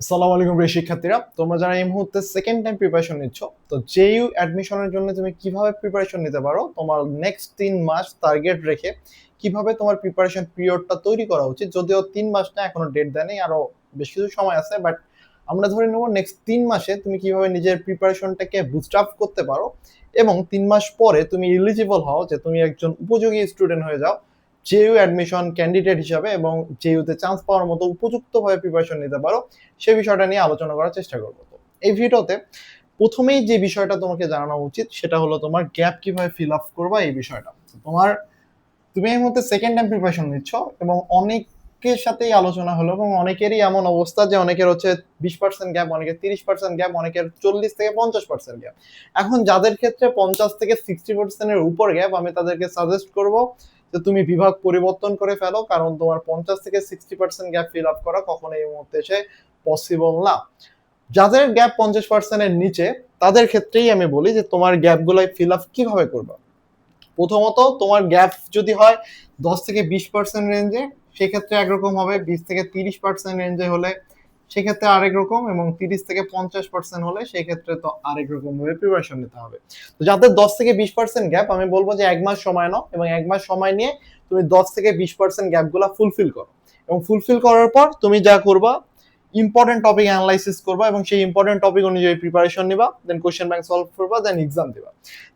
আসসালামু আলাইকুম প্রিয় শিক্ষার্থীরা, তোমরা যারা এই মুহূর্তে সেকেন্ড টাইম প্রিপারেশন নিচ্ছ, তো জেইউ অ্যাডমিশনের জন্য তুমি কীভাবে প্রিপারেশন নিতে পারো, তোমার নেক্সট তিন মাস টার্গেট রেখে কীভাবে তোমার প্রিপারেশন পিরিয়ডটা তৈরি করা উচিত, যদিও তিন মাস না এখনও ডেট দেয়নি আরও বেশ কিছু সময় আছে বাট আমরা ধরে নেব নেক্সট তিন মাসে তুমি কীভাবে নিজের প্রিপারেশনটাকে বুস্ট আপ করতে পারো, এবং তিন মাস পরে তুমি এলিজিবল হও যে তুমি একজন উপযোগী স্টুডেন্ট হয়ে যাও জেইউ অ্যাডমিশন ক্যান্ডিডেট হিসাবে এবং জেইউতে চান্স পাওয়ার মতো উপযুক্তভাবে প্রিপারেশন নিতে পারো সেই বিষয়টা নিয়ে আলোচনা করার চেষ্টা করব এই ভিডিওতে প্রথমেই যে বিষয়টা তোমাকে জানানো উচিত, সেটা হলো তোমার গ্যাপ কীভাবে ফিল আপ করবা এই বিষয়টা। তোমার, তুমি এই মুহূর্তে সেকেন্ড টাইম প্রিপারেশন নিচ্ছ এবং অনেকের সাথেই আলোচনা হলো এবং অনেকেরই এমন অবস্থা যে অনেকের হচ্ছে বিশ পার্সেন্ট গ্যাপ অনেকের তিরিশ পার্সেন্ট গ্যাপ অনেকের চল্লিশ থেকে পঞ্চাশ পার্সেন্ট গ্যাপ এখন যাদের ক্ষেত্রে পঞ্চাশ থেকে সিক্সটি পার্সেন্টের উপর গ্যাপ আমি তাদেরকে সাজেস্ট করব যে তুমি বিভাগ পরিবর্তন করে ফেলো, কারণ তোমার পঞ্চাশ থেকে sixty percent gap fill up করা কখনো এই মুহূর্তে এসে পসিবল না। যাদের গ্যাপ পঞ্চাশ পার্সেন্টের নিচে, তাদের ক্ষেত্রেই আমি বলি যে তোমার গ্যাপগুলো ফিল আপ কীভাবে করবে? প্রথমত তোমার গ্যাপ যদি হয় দশ থেকে বিশ পার্সেন্ট রেঞ্জে সেক্ষেত্রে একরকম হবে, বিশ থেকে তিরিশ পার্সেন্ট রেঞ্জে হলে সেক্ষেত্রে আরেক রকম এবং তিরিশ থেকে পঞ্চাশ পার্সেন্ট হলে সেক্ষেত্রে তো আরেক রকম ভাবে প্রিপারেশন নিতে হবে। তো যাদের দশ থেকে বিশ পার্সেন্ট গ্যাপ আমি বলব যে এক মাস সময় নাও এবং এক মাস সময় নিয়ে তুমি দশ থেকে বিশ পার্সেন্ট গ্যাপগুলো ফুলফিল করো। এবং ফুলফিল করার পর তুমি যা করবা ইম্পর্টেন্ট টপিক অ্যানালাইসিস করবা এবং সেই ইম্পর্টেন্ট টপিক অনুযায়ী প্রিপারেশন নিবা দেন কোশ্চেন ব্যাংক সলভ করবা দেন এক্সাম দিবা।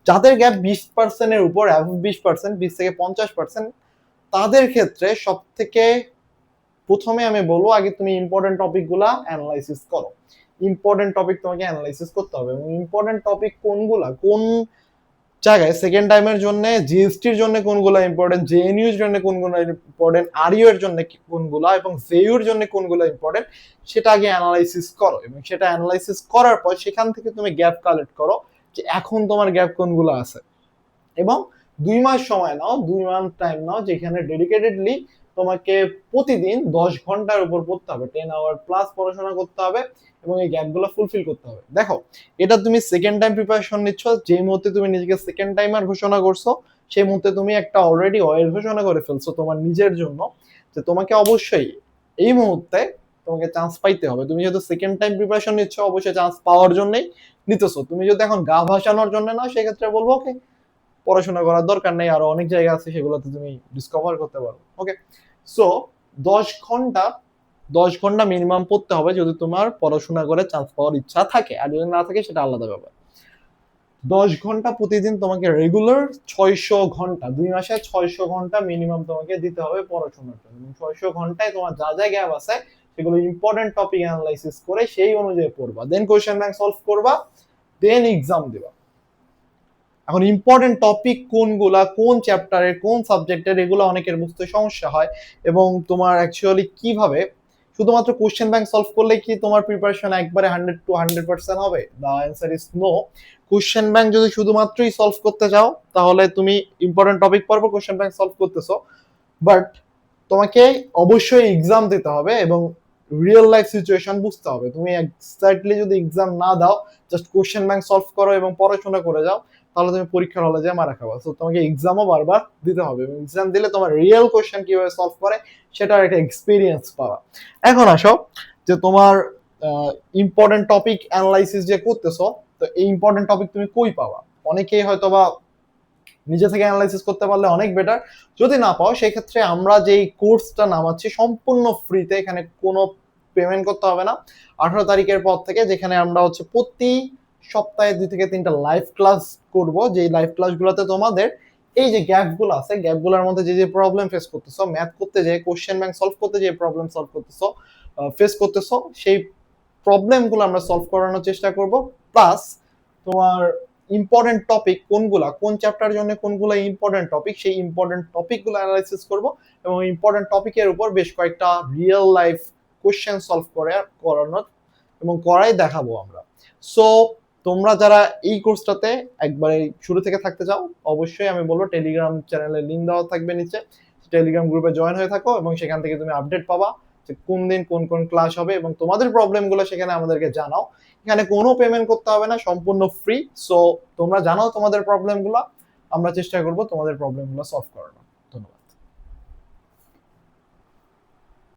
যাদের গ্যাপ বিশ পার্সেন্টের উপর বিশ পার্সেন্ট বিশ থেকে পঞ্চাশ পার্সেন্ট তাদের ক্ষেত্রে সব থেকে প্রথমে আমি বলব, আগে তুমি ইম্পর্টেন্ট টপিকগুলা অ্যানালাইসিস করো। ইম্পর্টেন্ট টপিক তোমাকে অ্যানালাইসিস করতে হবে এবং ইম্পর্টেন্ট টপিক কোনগুলা? কোন জায়গায় সেকেন্ড টাইমের জন্য জিএসটির জন্য কোনগুলো ইম্পর্টেন্ট জেএনইউর জন্য কোনগুলো ইম্পর্টেন্ট আরইউ এর জন্য কোনগুলা এবং জেইউর জন্য কোনগুলো ইম্পর্টেন্ট সেটা আগে অ্যানালাইসিস করো এবং সেটা অ্যানালাইসিস করার পর সেখান থেকে তুমি গ্যাপ কালেক্ট করো যে এখন তোমার গ্যাপ কোনগুলো আছে। এবং দুই মাস সময় নাও, দুই মাস টাইম নাও যেখানে ডেডিকেটেডলি তোমাকে প্রতিদিন দশ ঘণ্টার উপর পড়তে হবে টেন আওয়ার প্লাস পড়াশোনা করতে হবে এবং এই গ্যাপগুলো ফুলফিল করতে হবে। দেখো, এটা তুমি সেকেন্ড টাইম প্রিপারেশন নিচ্ছ, যেই মুহূর্তে তুমি নিজেকে সেকেন্ড টাইমার ঘোষণা করছ, সেই মুহূর্তে তুমি একটা অলরেডি অয়েল ঘোষণা করে ফেলছো তোমার নিজের জন্য যে তোমাকে অবশ্যই এই মুহূর্তে তোমাকে চান্স পাইতে হবে। তুমি যেহেতু সেকেন্ড টাইম প্রিপারেশন নিচ্ছ, অবশ্যই চান্স পাওয়ার জন্যই নিতেছো। তুমি যদি এখন গা ভাসানোর জন্য না সেক্ষেত্রে বলব ওকে পড়াশোনা করার দরকার নেই, আরও অনেক জায়গা আছে সেগুলোতে তুমি ডিসকভার করতে পারো। ওকে সো দশ ঘণ্টা দশ ঘণ্টা মিনিমাম পড়তে হবে যদি তোমার পড়াশোনা করে চান্স পাওয়ার ইচ্ছা থাকে। আর যদি না থাকে, সেটা আলাদা ব্যাপার। দশ ঘণ্টা প্রতিদিন তোমাকে রেগুলার ছয়শো ঘণ্টা, দুই মাসে ছয়শো ঘণ্টা মিনিমাম তোমাকে দিতে হবে পড়াশোনার জন্য। ছয়শো ঘন্টায় তোমার যা যা গ্যাপ আছে, সেগুলো ইম্পর্টেন্ট টপিক অ্যানালাইসিস করে সেই অনুযায়ী পড়বা। দেন কোয়েশ্চেন ব্যাংক সলভ করবা দেন এক্সাম দিবা। এখন ইম্পর্টেন্ট টপিক কোনগুলা, কোন চ্যাপ্টারের কোন সাবজেক্টের এগুলো অনেকের বুঝতে সমস্যা হয় এবং তোমার অ্যাকচুয়ালি কীভাবে, শুধুমাত্র কোশ্চেন ব্যাংক সলভ করলে কি তোমার প্রিপারেশন একবারে হান্ড্রেড টু হান্ড্রেড পার্সেন্ট হবে? The answer is no question bank যদি শুধুমাত্রই সলভ করতে চাও, তাহলে তুমি ইম্পর্টেন্ট টপিক পর কোশ্চেন ব্যাংক সলভ করতেছো। বাট তোমাকে অবশ্যই এক্সাম দিতে হবে এবং রিয়েল লাইফ সিচুয়েশন বুঝতে হবে। তুমি এক্সাক্টলি যদি এক্সাম না দাও জাস্ট কোশ্চেন ব্যাংক সলভ করো এবং পড়াশোনা করে যাও, তাহলে তুমি পরীক্ষার হলে যে মারা খাবা। তো তোমাকে এক্সামও বারবার দিতে হবে। এক্সাম দিলে তোমার রিয়েল কোশ্চেন কীভাবে সলভ করে, সেটার একটা এক্সপিরিয়েন্স পাওয়া এখন আসো, যে তোমার ইম্পর্টেন্ট টপিক অ্যানালাইসিস যে করতেছো, তো এই ইম্পর্টেন্ট টপিক তুমি কই পাবা? অনেকেই হয়তো বা নিজে থেকে অ্যানালাইসিস করতে পারলে অনেক বেটার যদি না পাও, সেক্ষেত্রে আমরা যেই কোর্সটা নামাচ্ছি, সম্পূর্ণ ফ্রিতে এখানে কোনো পেমেন্ট করতে হবে না। আঠারো তারিখের পর থেকে যেখানে আমরা হচ্ছে প্রতি সপ্তাহে দুই থেকে তিনটা লাইভ ক্লাস করব যে লাইভ ক্লাসগুলোতে তোমাদের এই যে গ্যাপগুলো আছে গ্যাপগুলোর মধ্যে যে যে প্রবলেম ফেস করতেছো ম্যাথ করতে যে কোশ্চেন ব্যাংক সলভ করতে যে প্রবলেম সলভ করতেছো ফেস করতেছো, সেই প্রবলেমগুলো আমরা সলভ করানোর চেষ্টা করব। প্লাস তোমার ইম্পর্টেন্ট টপিক কোনগুলা, কোন চ্যাপ্টার জন্য কোনগুলো ইম্পর্টেন্ট টপিক সেই ইম্পর্টেন্ট টপিকগুলো অ্যানালাইসিস করব এবং ইম্পর্টেন্ট টপিকের উপর বেশ কয়েকটা রিয়েল লাইফ কোশ্চেন সলভ করে, করানোর এবং করাই দেখাবো আমরা। সো তোমরা যারা এই কোর্সটাতে একবারে শুরু থেকে থাকতে চাও, অবশ্যই আমি বলব টেলিগ্রাম চ্যানেলের লিঙ্ক দেওয়া থাকবে নিচে। টেলিগ্রাম গ্রুপে জয়েন হয়ে থাকো এবং সেখান থেকে তুমি আপডেট পাবা। যে কোন দিন কোন কোন ক্লাস হবে এবং তোমাদের প্রবলেমগুলো সেখানে আমাদেরকে জানাও। এখানে কোনো পেমেন্ট করতে হবে না, সম্পূর্ণ ফ্রি সো তোমরা জানাও তোমাদের প্রবলেমগুলো আমরা চেষ্টা করব তোমাদের প্রবলেমগুলো সলভ করানো